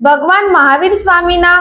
ભગવાન મહાવીર સ્વામીના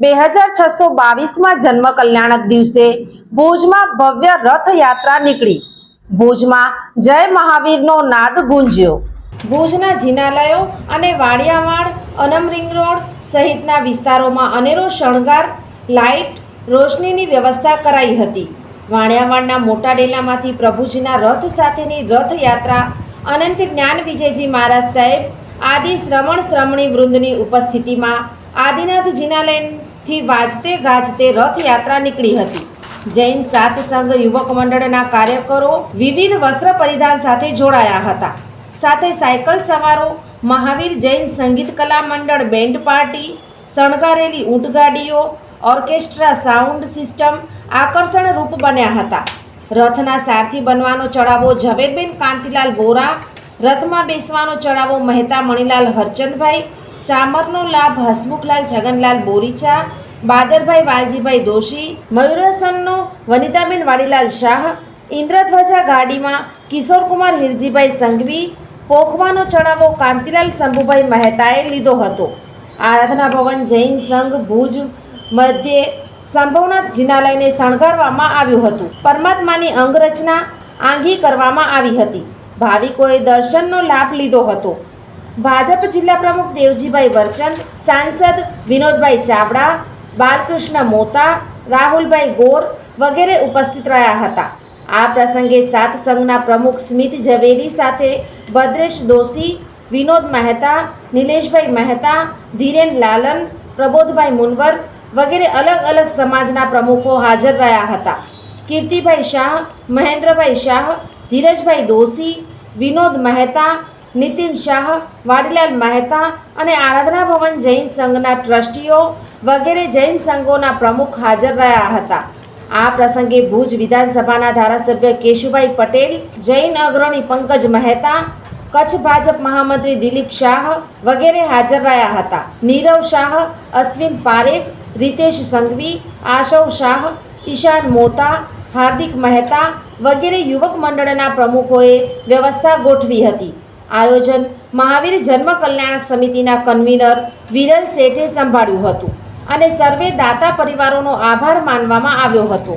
બે હજાર છસો બાવીસમાં જન્મ કલ્યાણક દિવસે ભુજમાં ભવ્ય રથયાત્રા નીકળી. ભુજમાં જય મહાવીરનો નાદ ગુંજ્યો. ભુજના જિનાલયો અને વાડિયાવાડ, અનમ રિંગ રોડ સહિતના વિસ્તારોમાં અનેરો શણગાર, લાઇટ, રોશનીની વ્યવસ્થા કરાઈ હતી. વાણિયાવાડના મોટા ડેલામાંથી પ્રભુજીના રથ સાથેની રથયાત્રા અનંત જ્ઞાન વિજયજી મહારાજ સાહેબ આદિ શ્રમણ શ્રમણી વૃંદની ઉપસ્થિતિમાં આદિનાથ જિનાલયથી વાજતે ગાજતે રથયાત્રા નીકળી હતી. જૈન સાત સંઘ યુવક મંડળના કાર્યકરો વિવિધ વસ્ત્ર પરિધાન સાથે જોડાયા હતા. સાથે સાયકલ સવારો, મહાવીર જૈન સંગીત કલા મંડળ બેન્ડ પાર્ટી, શણગારેલી ઊંટગાડીઓ, ઓર્કેસ્ટ્રા સાઉન્ડ સિસ્ટમ આકર્ષણ રૂપ બન્યા હતા. રથના સારથી બનવાનો ચડાવો ઝવેરબેન કાંતિલાલ વોરા રથમાં બેસવાનો ચડાવો મહેતા મણિલાલ, હરચંદભાઈ. ચામરનો લાભ હસમુખલાલ છગનલાલ બોરીચા. બાદરભાઈ વાલજીભાઈ દોશી. મયુરાસનનો વનિતાબેન વાડીલાલ શાહ. ઇન્દ્રધ્વજા ગાડીમાં કિશોરકુમાર હિરજીભાઈ સંઘવી. પોખવાનો ચડાવો કાંતિલાલ શંભુભાઈ મહેતાએ લીધો હતો. આરાધના ભવન, જૈન સંઘ, ભુજ મધ્યે સંભવનાથ જિનાલયને શણગારવામાં આવ્યું હતું. પરમાત્માની અંગરચના આંગી કરવામાં આવી હતી. ભાવિકોએ દર્શનનો લાભ લીધો હતો. ભાજપ જિલ્લા પ્રમુખ દેવજીભાઈ વરચંદ, સાંસદ વિનોદભાઈ ચાવડા, બાલકૃષ્ણ મોતા, રાહુલભાઈ ગોર વગેરે ઉપસ્થિત રહ્યા હતા. આ પ્રસંગે સાત સંઘના પ્રમુખ સ્મિત ઝવેરી સાથે ભદ્રેશ દોશી, વિનોદ મહેતા, નિલેશભાઈ મહેતા, ધીરેન લાલન, પ્રબોધભાઈ મુનવર વગેરે અલગ અલગ સમાજના પ્રમુખો હાજર રહ્યા હતા. કીર્તિભાઈ શાહ, મહેન્દ્રભાઈ શાહ ધીરજભાઈ દોશી, વિનોદ મહેતા, નીતિન શાહ, વાડીલાલ મહેતા અને આરાધના ભવન જૈન સંઘના ટ્રસ્ટીઓ વગેરે જૈન સંઘોના પ્રમુખ હાજર રહ્યા હતા. આ પ્રસંગે ભુજ વિધાનસભાના ધારાસભ્ય કેશુભાઈ પટેલ, જૈન અગ્રણી પંકજ મહેતા, કચ્છ ભાજપ મહામંત્રી દિલીપ શાહ વગેરે હાજર રહ્યા હતા. નીરવ શાહ, અશ્વિન પારેખ, રીતેશ સંઘવી, આશવ શાહ, ઈશાન મોતા હાર્દિક મહેતા વગેરે યુવક મંડળના પ્રમુખોએ વ્યવસ્થા ગોઠવી હતી. આયોજન મહાવીર જન્મ કલ્યાણક સમિતિના કન્વીનર વિરલ શેઠે સંભાળ્યું હતું અને સર્વે દાતા પરિવારોનો આભાર માનવામાં આવ્યો હતો.